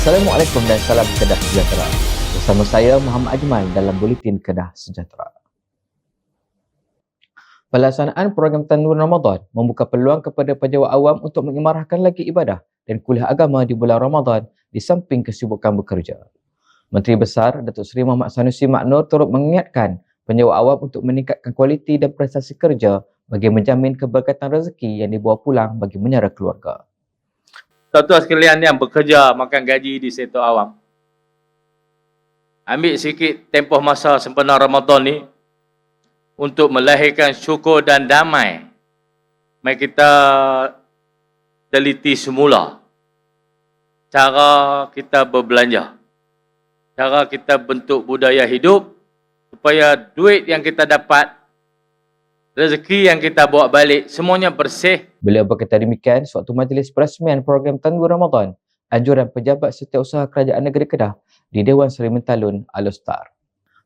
Assalamualaikum dan salam Kedah Sejahtera. Bersama saya Muhammad Ajmal dalam Buletin Kedah Sejahtera. Pelaksanaan program Tanur Ramadan membuka peluang kepada pejabat awam untuk mengimarahkan lagi ibadah dan kuliah agama di bulan Ramadan di samping kesibukan bekerja. Menteri Besar Datuk Seri Muhammad Sanusi Maknur turut mengingatkan pejabat awam untuk meningkatkan kualiti dan prestasi kerja bagi menjamin keberkatan rezeki yang dibawa pulang bagi menyara keluarga tuan-tuan sekalian yang bekerja makan gaji di sektor awam. Ambil sikit tempoh masa sempena Ramadan ni untuk melahirkan syukur dan damai. Mari kita teliti semula cara kita berbelanja. Cara kita bentuk budaya hidup supaya duit yang kita dapat rezeki yang kita bawa balik semuanya bersih. Beliau berkata demikian sewaktu majlis perasmian program Tanggul Ramadan anjuran pejabat setiausaha kerajaan negeri Kedah di Dewan Seri Mentalun Alustar.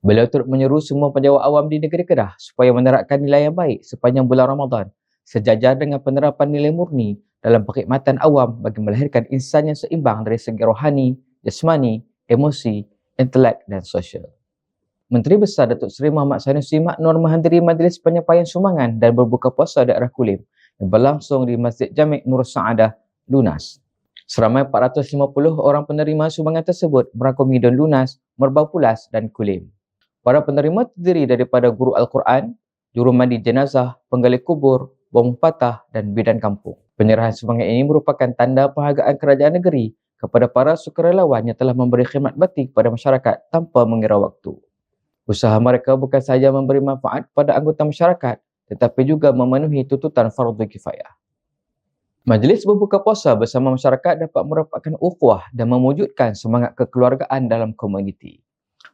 Beliau turut menyeru semua pejabat awam di negeri Kedah supaya menerapkan nilai yang baik sepanjang bulan Ramadan sejajar dengan penerapan nilai murni dalam perkhidmatan awam bagi melahirkan insan yang seimbang dari segi rohani, jasmani, emosi, intelek dan sosial. Menteri Besar Datuk Seri Muhammad Sanusi Maknur menghadiri majlis penyampaian sumbangan dan berbuka puasa daerah Kulim yang berlangsung di Masjid Jamik Nur Saadah, Lunas. Seramai 450 orang penerima sumbangan tersebut merangkumi Don Lunas, Merbau Pulas dan Kulim. Para penerima terdiri daripada guru Al-Quran, juru mandi jenazah, penggali kubur, bom patah dan bidan kampung. Penyerahan sumbangan ini merupakan tanda penghargaan kerajaan negeri kepada para sukarelawan yang telah memberi khidmat batik kepada masyarakat tanpa mengira waktu. Usaha mereka bukan sahaja memberi manfaat kepada anggota masyarakat tetapi juga memenuhi tuntutan fardu kifayah. Majlis berbuka puasa bersama masyarakat dapat merupakan ukhuwah dan mewujudkan semangat kekeluargaan dalam komuniti.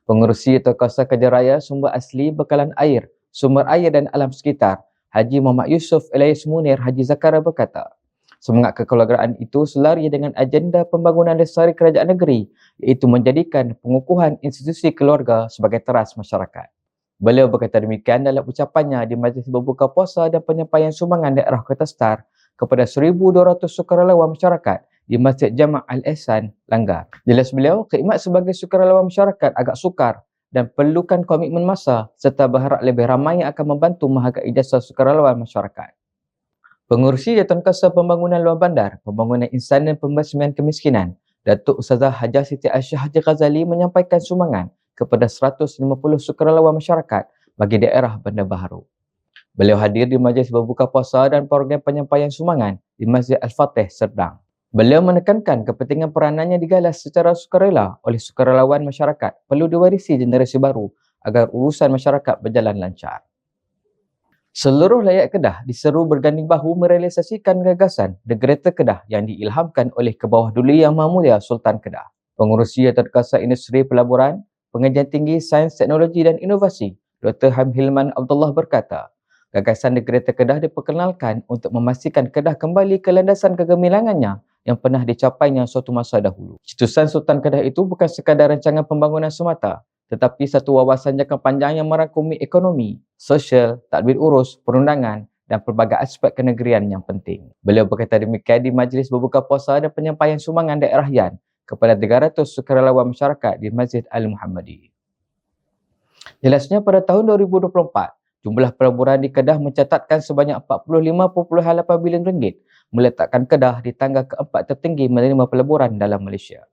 Pengurusi atau kuasa kerja raya sumber asli bekalan air, sumber air dan alam sekitar, Haji Muhammad Yusof Elias Munir Haji Zakara berkata, Semangat kekeluargaan itu selari dengan agenda pembangunan lestari kerajaan negeri iaitu menjadikan pengukuhan institusi keluarga sebagai teras masyarakat. Beliau berkata demikian dalam ucapannya di majlis berbuka puasa dan penyampaian sumbangan daerah Kota Star kepada 1,200 sukarelawan masyarakat di Masjid Jama' Al-Ehsan, Langgar. Jelas beliau, khidmat sebagai sukarelawan masyarakat agak sukar dan perlukan komitmen masa serta berharap lebih ramai yang akan membantu menghargai jasa sukarelawan masyarakat. Pengurusi Jatuan Kuasa Pembangunan Luar Bandar, Pembangunan Insan dan Pembasmian Kemiskinan, Datuk Ustazah Hajar Siti Aisyah Haji Ghazali menyampaikan sumbangan kepada 150 sukarelawan masyarakat bagi daerah Bandar Baharu. Beliau hadir di majlis berbuka puasa dan program penyampaian sumbangan di Masjid Al-Fatih Serdang. Beliau menekankan kepentingan peranannya digalas secara sukarela oleh sukarelawan masyarakat perlu diwarisi generasi baru agar urusan masyarakat berjalan lancar. Seluruh layak Kedah diseru berganding bahu merealisasikan gagasan The Greater Kedah yang diilhamkan oleh Kebawah Duli Yang Maha Mulia Sultan Kedah. Pengurusi Terkasa Industri Pelaburan, Pengajian Tinggi Sains Teknologi dan Inovasi, Dr. Ham Hilman Abdullah berkata, gagasan The Greater Kedah diperkenalkan untuk memastikan Kedah kembali ke landasan kegemilangannya yang pernah dicapainya suatu masa dahulu. Cetusan Sultan Kedah itu bukan sekadar rancangan pembangunan semata, tetapi satu wawasan jangka panjang yang merangkumi ekonomi, sosial, tadbir urus, perundangan dan pelbagai aspek kenegerian yang penting. Beliau berkata demikian di majlis berbuka puasa dan penyampaian sumbangan daerah Yan kepada 300 sukarelawan masyarakat di Masjid Al-Muhammadi. Jelasnya pada tahun 2024, jumlah pelaburan di Kedah mencatatkan sebanyak 45.8 bilion ringgit meletakkan Kedah di tangga keempat tertinggi menerima pelaburan dalam Malaysia.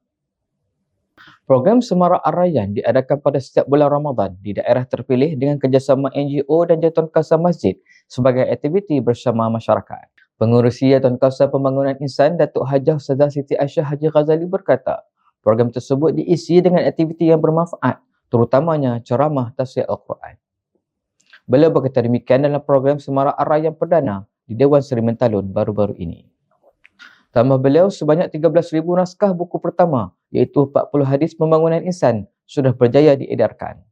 Program Semarak Arayan diadakan pada setiap bulan Ramadan di daerah terpilih dengan kerjasama NGO dan Jatuan Kuasa Masjid sebagai aktiviti bersama masyarakat. Pengurusi Jatuan Kuasa Pembangunan Insan Datuk Hajah Ustazah Siti Aisyah Haji Ghazali berkata, program tersebut diisi dengan aktiviti yang bermanfaat, terutamanya ceramah tafsir Al-Quran. Beliau berkata demikian dalam program Semarak Arayan Perdana di Dewan Seri Mentalun baru-baru ini. Tambah beliau sebanyak 13,000 naskah buku pertama iaitu 40 hadis pembangunan insan sudah berjaya diedarkan.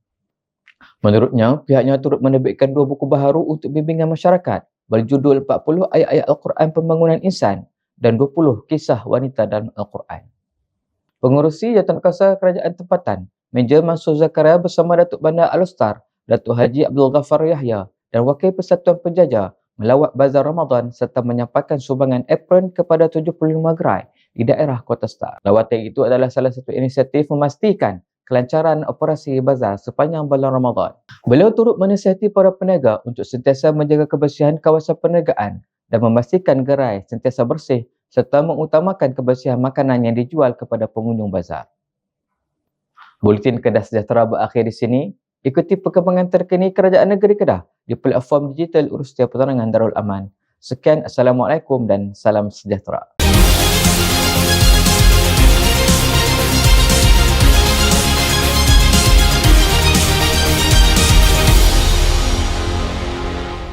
Menurutnya, pihaknya turut menerbitkan dua buku baharu untuk bimbingan masyarakat berjudul 40 ayat-ayat Al-Quran pembangunan insan dan 20 kisah wanita dalam Al-Quran. Pengurusi Jatuan Kuasa Kerajaan Tempatan, Major Mansur Zakaria bersama Datuk Bandar Al-Ustar, Datuk Haji Abdul Ghaffar Yahya dan Wakil Persatuan Penjajah melawat bazar Ramadan serta menyampaikan sumbangan apron kepada 75 gerai di daerah Kota Star. Lawatan itu adalah salah satu inisiatif memastikan kelancaran operasi bazar sepanjang bulan Ramadan. Beliau turut menasihati para peniaga untuk sentiasa menjaga kebersihan kawasan perniagaan dan memastikan gerai sentiasa bersih serta mengutamakan kebersihan makanan yang dijual kepada pengunjung bazar. Buletin Kedah Sejahtera berakhir di sini. Ikuti perkembangan terkini Kerajaan Negeri Kedah di platform digital Urus Setiap Penerangan Darul Aman. Sekian, Assalamualaikum dan salam sejahtera.